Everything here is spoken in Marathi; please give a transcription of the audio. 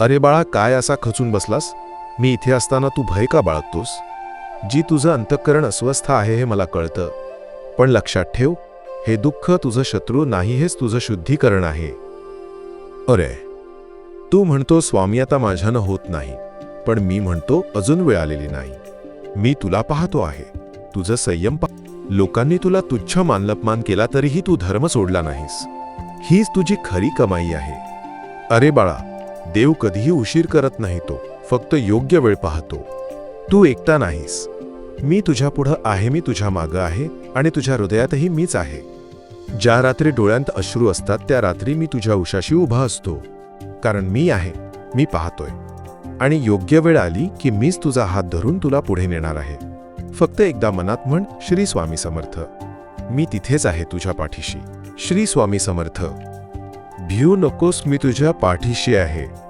अरे बाळा काय असा खचून बसलास? मी इथे असताना तू भय का बाळगतोस? जी तुझं अंतःकरण अस्वस्थ आहे हे मला कळतं. पण लक्षात ठेव हे दुःख तुझं शत्रू नाही हेच तुझं शुद्धीकरण आहे. अरे तू म्हणतो स्वामी आता माझ्यानं होत नाही पण मी म्हणतो अजून वेळ आलेली नाही. मी तुला पाहतो आहे. तुझं संयम पा लोकांनी तुला तुच्छ मानलपमान केला तरीही तू धर्म सोडला नाहीस. हीच तुझी खरी कमाई आहे. अरे बाळा देव कधीही उशीर करत नाही तो फक्त योग्य वेळ पाहतो. तू एकटा नाहीस. मी तुझ्या पुढं आहे मी तुझ्या मागं आहे आणि तुझ्या हृदयातही मीच आहे. ज्या रात्री डोळ्यांत अश्रू असतात त्या रात्री मी तुझ्या उशाशी उभा असतो. कारण मी आहे मी पाहतोय. आणि योग्य वेळ आली की मीच तुझा हात धरून तुला पुढे नेणार आहे. फक्त एकदा मनात म्हण श्री स्वामी समर्थ. मी तिथेच आहे तुझ्या पाठीशी. श्री स्वामी समर्थ. भिऊ नकोस मी तुझ्या पाठीशी आहे.